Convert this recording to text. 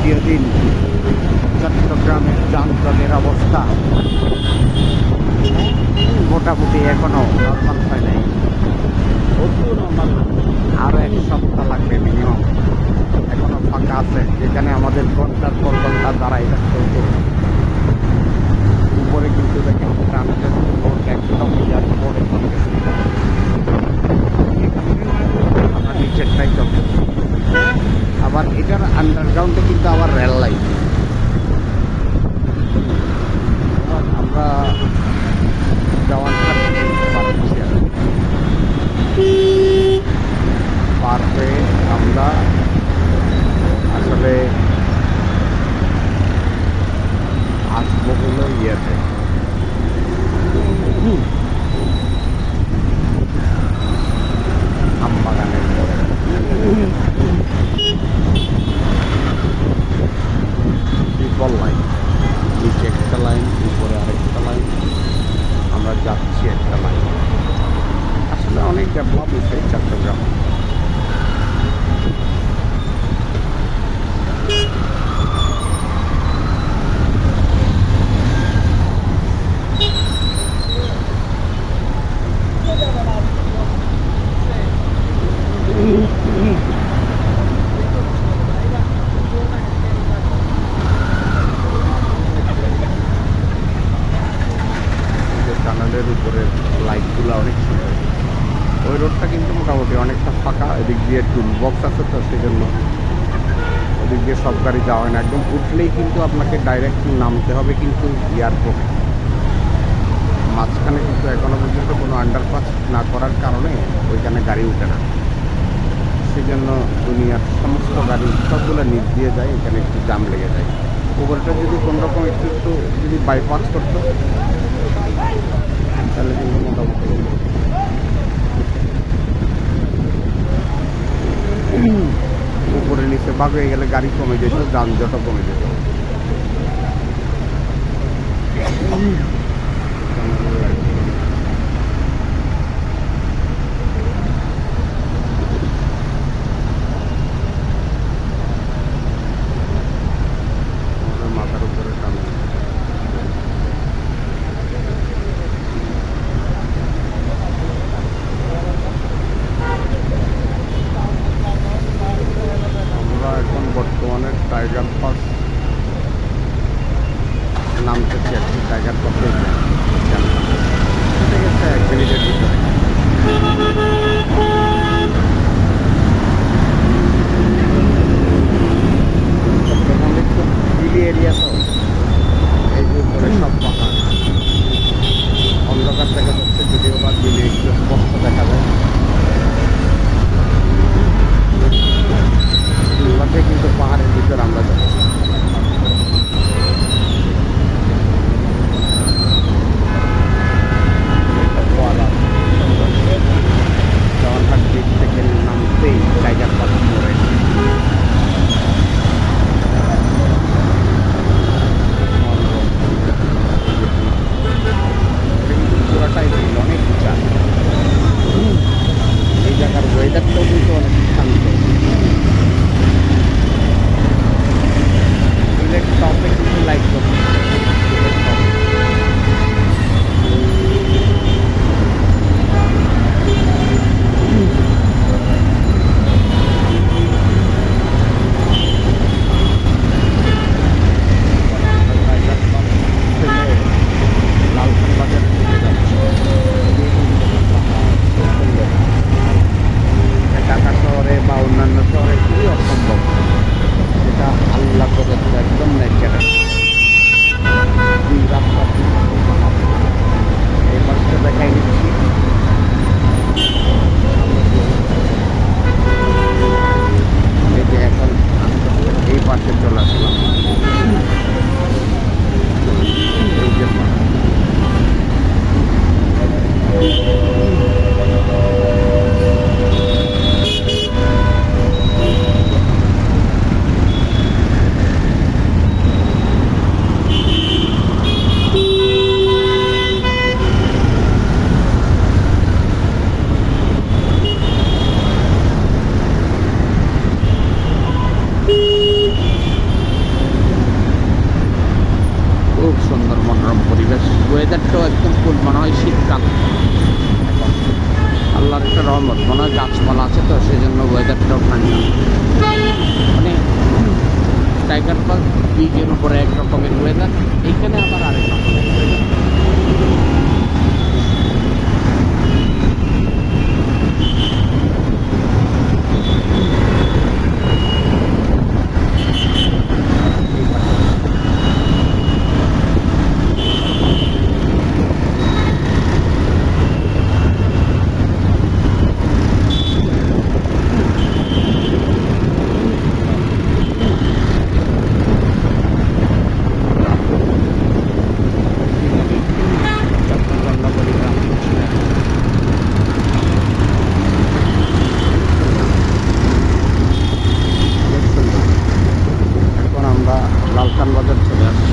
দ্বিতীয় দিন চট্টগ্রামের যানজটের অবস্থা মোটামুটি এখনও নর্মাল হয় নাই। টানেলের লাইটগুলো অনেক সুন্দর। ওই রোডটা কিন্তু মোটামুটি অনেকটা ফাঁকা, এদিক দিয়ে টুল বক্স আছে তো সেই জন্য ওদিক দিয়ে সব গাড়ি যাওয়া হয় না। একদম উঠলেই কিন্তু আপনাকে ডাইরেক্ট নামতে হবে কিন্তু এয়ারপোর্টে মাঝখানে কিন্তু এখনও পর্যন্ত কোনো আন্ডারপাস না করার কারণে ওইখানে গাড়ি উঠে না। সেই জন্য দুনিয়ার সমস্ত গাড়ি সবগুলো নিচ দিয়ে যায়, এখানে একটু জাম লেগে যায়। উপরটা যদি কোনোরকম একটু একটু যদি বাইপাস করতো তাহলে মোটামুটি উপরে নিচে বাঘ হয়ে গেলে গাড়ি কমে যেত যানজটও কমে যেত। আমাদের সম্ভব মনে হয় গাছপালা আছে তো সেই জন্য ওয়েদারটা ঠান্ডা মানে টাইগার পার্ক ব্রিজের উপরে এক রকমের ওয়েদার এইখানে আবার আরেক রকমের আমরা লালখান বাজার চলে আসছি।